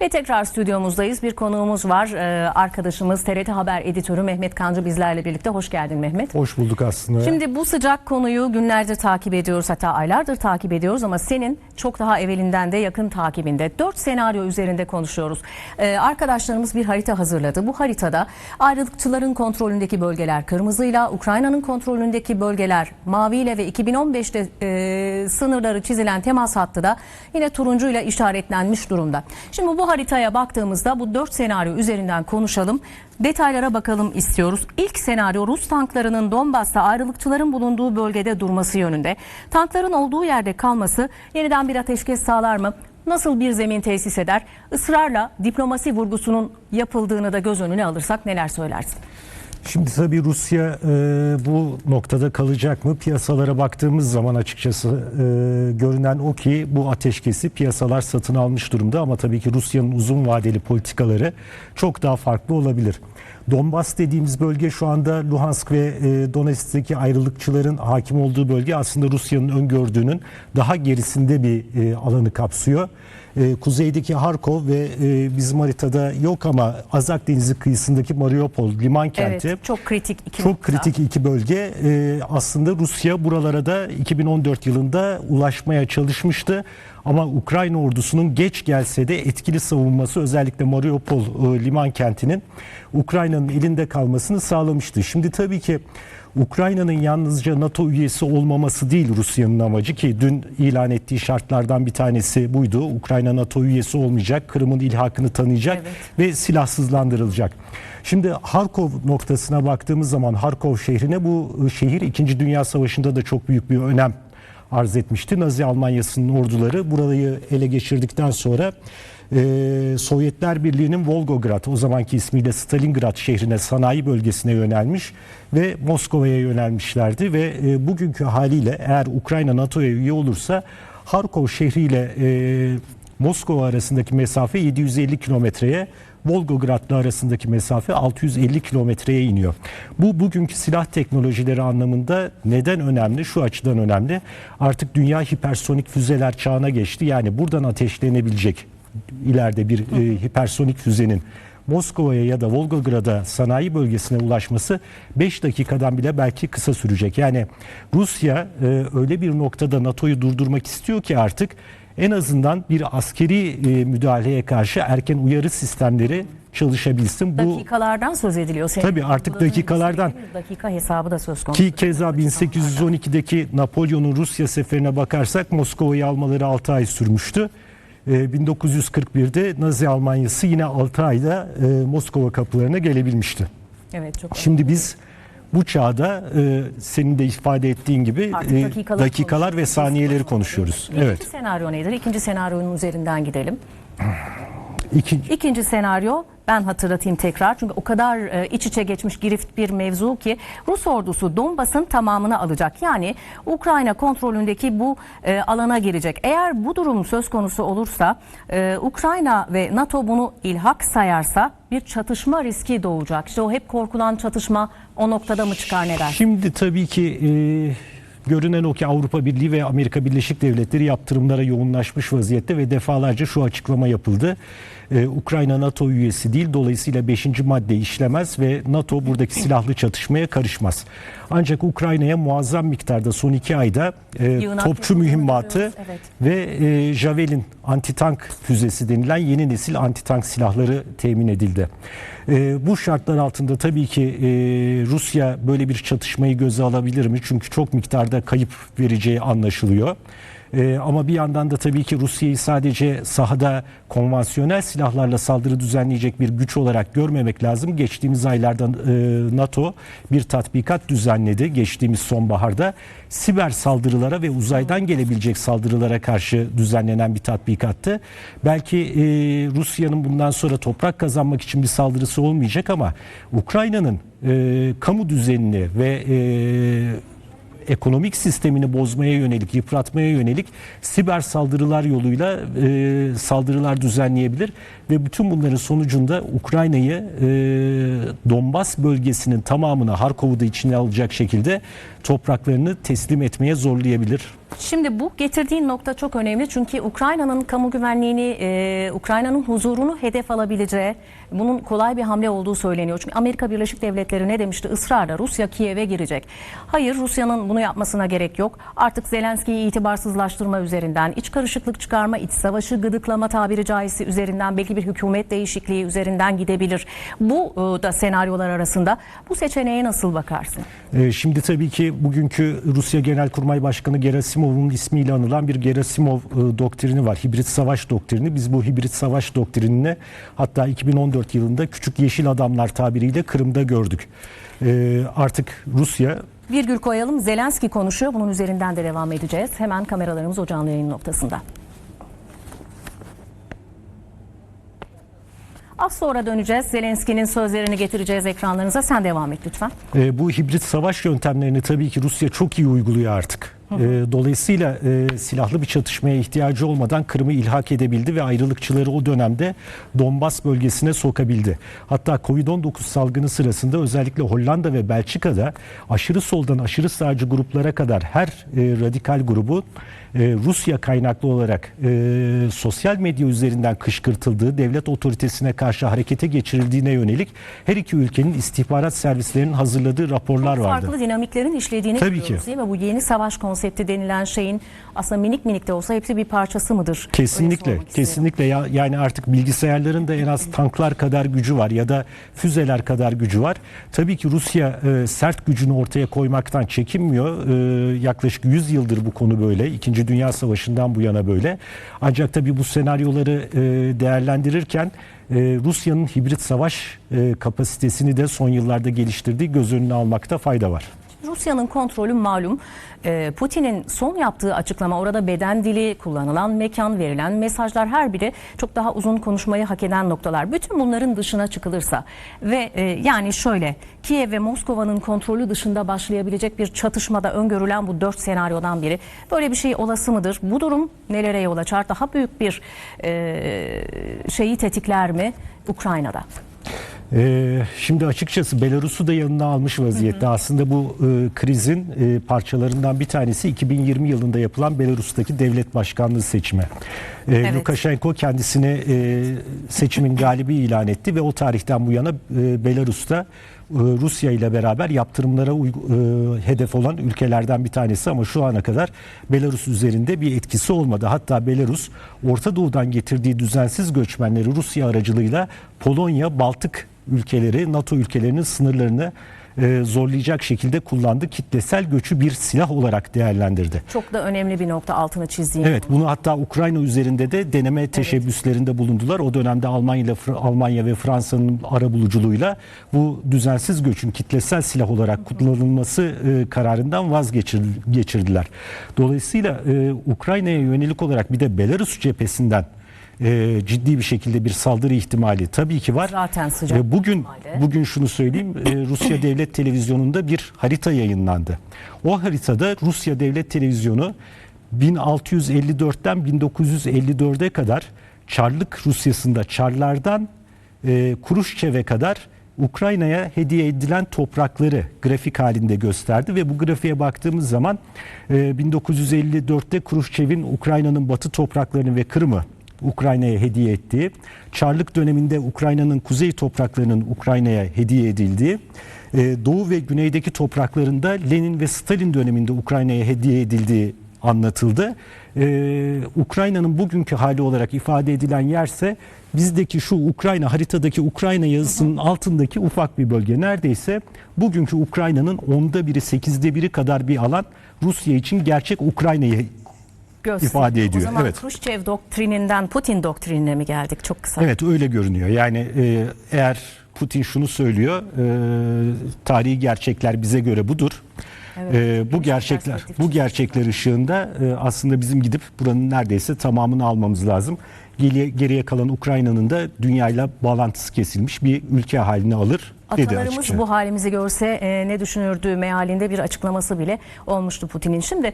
Ve tekrar stüdyomuzdayız. Bir konuğumuz var. Ee, arkadaşımız TRT Haber editörü Mehmet Kancı bizlerle birlikte. Hoş geldin Mehmet. Hoş bulduk aslında. Şimdi bu sıcak konuyu günlerdir takip ediyoruz hatta aylardır takip ediyoruz ama senin çok daha evvelinden de yakın takibinde dört senaryo üzerinde konuşuyoruz. Ee, arkadaşlarımız bir harita hazırladı. Bu haritada ayrılıkçıların kontrolündeki bölgeler kırmızıyla, Ukrayna'nın kontrolündeki bölgeler maviyle ve 2015'te e, sınırları çizilen temas hattı da yine turuncuyla işaretlenmiş durumda. Şimdi bu haritaya baktığımızda bu dört senaryo üzerinden konuşalım. Detaylara bakalım istiyoruz. İlk senaryo Rus tanklarının Donbas'ta ayrılıkçıların bulunduğu bölgede durması yönünde. Tankların olduğu yerde kalması yeniden bir ateşkes sağlar mı? Nasıl bir zemin tesis eder? Israrla diplomasi vurgusunun yapıldığını da göz önüne alırsak neler söylersin? Şimdi tabii Rusya e, bu noktada kalacak mı? Piyasalara baktığımız zaman açıkçası e, görünen o ki bu ateşkesi piyasalar satın almış durumda ama tabii ki Rusya'nın uzun vadeli politikaları çok daha farklı olabilir. Donbas dediğimiz bölge şu anda Luhansk ve e, Donetsk'teki ayrılıkçıların hakim olduğu bölge aslında Rusya'nın öngördüğünün daha gerisinde bir e, alanı kapsıyor. E, kuzeydeki Harkov ve e, bizim haritada yok ama Azak Denizi kıyısındaki Mariupol liman kenti. Evet, çok kritik iki Çok nokta. kritik iki bölge. Aslında Rusya buralara da 2014 yılında ulaşmaya çalışmıştı. Ama Ukrayna ordusunun geç gelse de etkili savunması özellikle Mariupol e, liman kentinin Ukrayna'nın elinde kalmasını sağlamıştı. Şimdi tabii ki Ukrayna'nın yalnızca NATO üyesi olmaması değil Rusya'nın amacı ki dün ilan ettiği şartlardan bir tanesi buydu. Ukrayna NATO üyesi olmayacak, Kırım'ın ilhakını tanıyacak Evet. ve silahsızlandırılacak. Şimdi Harkov noktasına baktığımız zaman Harkov şehrine bu e, şehir 2. Dünya Savaşı'nda da çok büyük bir önem arz etmişti. Nazi Almanyası'nın orduları burayı ele geçirdikten sonra e, Sovyetler Birliği'nin Volgograd o zamanki ismiyle Stalingrad şehrine sanayi bölgesine yönelmiş ve Moskova'ya yönelmişlerdi ve e, bugünkü haliyle eğer Ukrayna NATO'ya üye olursa Harkov şehriyle e, Moskova arasındaki mesafe 750 kilometreye, Volgograd'la arasındaki mesafe 650 kilometreye iniyor. Bu bugünkü silah teknolojileri anlamında neden önemli? Şu açıdan önemli. Artık dünya hipersonik füzeler çağına geçti. Yani buradan ateşlenebilecek ileride bir e, hipersonik füzenin Moskova'ya ya da Volgograd'a sanayi bölgesine ulaşması 5 dakikadan bile belki kısa sürecek. Yani Rusya e, öyle bir noktada NATO'yu durdurmak istiyor ki artık en azından bir askeri e, müdahaleye karşı erken uyarı sistemleri çalışabilsin. Bu Dakikalardan söz ediliyor. Senin Tabii artık dakikalardan. dakika hesabı da söz konusu. ki keza 1812'deki Napolyon'un Rusya seferine bakarsak Moskova'yı almaları 6 ay sürmüştü. E, 1941'de Nazi Almanyası yine 6 ayda e, Moskova kapılarına gelebilmişti. Evet çok Şimdi biz bu çağda e, senin de ifade ettiğin gibi Artık e, dakikaları dakikalar ve saniyeleri konuşuyoruz. İkinci Evet. senaryo nedir? İkinci senaryonun üzerinden gidelim. İkinci, İkinci senaryo ben hatırlatayım tekrar çünkü o kadar e, iç içe geçmiş girift bir mevzu ki Rus ordusu Donbas'ın tamamını alacak. Yani Ukrayna kontrolündeki bu e, alana girecek. Eğer bu durum söz konusu olursa e, Ukrayna ve NATO bunu ilhak sayarsa bir çatışma riski doğacak. İşte o hep korkulan çatışma o noktada mı çıkar ne der? Şimdi tabii ki e, görünen o ki Avrupa Birliği ve Amerika Birleşik Devletleri yaptırımlara yoğunlaşmış vaziyette ve defalarca şu açıklama yapıldı. E, Ukrayna NATO üyesi değil dolayısıyla 5. madde işlemez ve NATO buradaki silahlı çatışmaya karışmaz. Ancak Ukrayna'ya muazzam miktarda son iki ayda e, topçu mühimmatı evet. ve e, Javelin antitank füzesi denilen yeni nesil antitank silahları temin edildi. E, bu şartlar altında tabii ki e, Rusya böyle bir çatışmayı göze alabilir mi? Çünkü çok miktarda kayıp vereceği anlaşılıyor. E, ama bir yandan da tabii ki Rusya'yı sadece sahada konvansiyonel silahlarla saldırı düzenleyecek bir güç olarak görmemek lazım. Geçtiğimiz aylarda e, NATO bir tatbikat düzenledi geçtiğimiz sonbaharda. Siber saldırılara ve uzaydan gelebilecek saldırılara karşı düzenlenen bir tatbikattı. Belki e, Rusya'nın bundan sonra toprak kazanmak için bir saldırısı olmayacak ama Ukrayna'nın e, kamu düzenini ve e, ekonomik sistemini bozmaya yönelik, yıpratmaya yönelik siber saldırılar yoluyla e, saldırılar düzenleyebilir ve bütün bunların sonucunda Ukrayna'yı e, Donbas bölgesinin tamamını Harkov'u da içine alacak şekilde topraklarını teslim etmeye zorlayabilir. Şimdi bu getirdiğin nokta çok önemli çünkü Ukrayna'nın kamu güvenliğini, e, Ukrayna'nın huzurunu hedef alabileceği, bunun kolay bir hamle olduğu söyleniyor. Çünkü Amerika Birleşik Devletleri ne demişti? Israrla Rusya Kiev'e girecek. Hayır Rusya'nın bunu yapmasına gerek yok. Artık Zelenski'yi itibarsızlaştırma üzerinden, iç karışıklık çıkarma, iç savaşı gıdıklama tabiri caizse üzerinden, belki bir hükümet değişikliği üzerinden gidebilir. Bu e, da senaryolar arasında. Bu seçeneğe nasıl bakarsın? Ee, Şimdi tabii ki bugünkü Rusya Genelkurmay Başkanı Gerasimov'un ismiyle anılan bir Gerasimov e, doktrini var. Hibrit savaş doktrini. Biz bu hibrit savaş doktrinini hatta 2014 yılında küçük yeşil adamlar tabiriyle Kırım'da gördük. Ee, Artık Rusya Virgül koyalım. Zelenski konuşuyor. Bunun üzerinden de devam edeceğiz. Hemen kameralarımız o canlı yayın noktasında. Az sonra döneceğiz. Zelenski'nin sözlerini getireceğiz ekranlarınıza. Sen devam et lütfen. E, bu hibrit savaş yöntemlerini tabii ki Rusya çok iyi uyguluyor artık. E, dolayısıyla e, silahlı bir çatışmaya ihtiyacı olmadan Kırım'ı ilhak edebildi ve ayrılıkçıları o dönemde Donbas bölgesine sokabildi. Hatta Covid-19 salgını sırasında özellikle Hollanda ve Belçika'da aşırı soldan aşırı sağcı gruplara kadar her e, radikal grubu e, Rusya kaynaklı olarak e, sosyal medya üzerinden kışkırtıldığı, devlet otoritesine karşı harekete geçirildiğine yönelik her iki ülkenin istihbarat servislerinin hazırladığı raporlar vardı. Farklı dinamiklerin işlediğini Tabii ki. değil mi? Bu yeni savaş konsepti denilen şeyin aslında minik minik de olsa hepsi bir parçası mıdır? Kesinlikle, kesinlikle ya yani artık bilgisayarların da en az tanklar kadar gücü var ya da füzeler kadar gücü var. Tabii ki Rusya e, sert gücünü ortaya koymaktan çekinmiyor. E, yaklaşık 100 yıldır bu konu böyle. İkinci Dünya Savaşı'ndan bu yana böyle. Ancak tabii bu senaryoları e, değerlendirirken e, Rusya'nın hibrit savaş e, kapasitesini de son yıllarda geliştirdiği göz önüne almakta fayda var. Rusya'nın kontrolü malum. Ee, Putin'in son yaptığı açıklama orada beden dili, kullanılan mekan, verilen mesajlar her biri çok daha uzun konuşmayı hak eden noktalar. Bütün bunların dışına çıkılırsa ve e, yani şöyle Kiev ve Moskova'nın kontrolü dışında başlayabilecek bir çatışmada öngörülen bu dört senaryodan biri. Böyle bir şey olası mıdır? Bu durum nelere yol açar? Daha büyük bir e, şeyi tetikler mi Ukrayna'da? Ee, şimdi açıkçası Belarus'u da yanına almış vaziyette. Aslında bu e, krizin e, parçalarından bir tanesi 2020 yılında yapılan Belarus'taki devlet başkanlığı seçimi. Ee, Evet. Lukashenko kendisini e, seçimin galibi ilan etti ve o tarihten bu yana e, Belarus'ta Rusya ile beraber yaptırımlara e, hedef olan ülkelerden bir tanesi ama şu ana kadar Belarus üzerinde bir etkisi olmadı. Hatta Belarus Orta Doğu'dan getirdiği düzensiz göçmenleri Rusya aracılığıyla Polonya, Baltık ülkeleri, NATO ülkelerinin sınırlarını e, zorlayacak şekilde kullandı. Kitlesel göçü bir silah olarak değerlendirdi. Çok da önemli bir nokta altını çizdiğim. Evet bunu hatta Ukrayna üzerinde de deneme teşebbüslerinde bulundular. O dönemde Almanya ile Almanya ve Fransa'nın arabuluculuğuyla bu düzensiz göçün kitlesel silah olarak kullanılması e, kararından vazgeçirdiler. Dolayısıyla e, Ukrayna'ya yönelik olarak bir de Belarus cephesinden e, ciddi bir şekilde bir saldırı ihtimali tabii ki var. Zaten sıcak E, bugün ihtimalle. bugün şunu söyleyeyim. e, Rusya Devlet Televizyonu'nda bir harita yayınlandı. O haritada Rusya Devlet Televizyonu 1654'ten 1954'e kadar Çarlık Rusyası'nda Çarlardan e, Kuruşçev'e kadar Ukrayna'ya hediye edilen toprakları grafik halinde gösterdi ve bu grafiğe baktığımız zaman e, 1954'te Kuruşçev'in Ukrayna'nın batı topraklarını ve Kırım'ı Ukrayna'ya hediye ettiği, Çarlık döneminde Ukrayna'nın kuzey topraklarının Ukrayna'ya hediye edildiği, e, doğu ve güneydeki topraklarında Lenin ve Stalin döneminde Ukrayna'ya hediye edildiği anlatıldı. E, Ukrayna'nın bugünkü hali olarak ifade edilen yerse bizdeki şu Ukrayna haritadaki Ukrayna yazısının altındaki ufak bir bölge. Neredeyse bugünkü Ukrayna'nın onda biri, sekizde biri kadar bir alan Rusya için gerçek Ukrayna'yı gösteriyor. ifade ediyor, O zaman evet. Khrushchev doktrininden Putin doktrinine mi geldik? Çok kısa. Evet öyle görünüyor. Yani e, eğer Putin şunu söylüyor, e, tarihi gerçekler bize göre budur. Evet, E, bu bir gerçekler bu gerçekler ışığında e, aslında bizim gidip buranın neredeyse tamamını almamız lazım. Geriye, geriye kalan Ukrayna'nın da dünyayla bağlantısı kesilmiş bir ülke haline alır Atalarımız bu halimizi görse e, ne düşünürdüğü mealinde bir açıklaması bile olmuştu Putin'in. Şimdi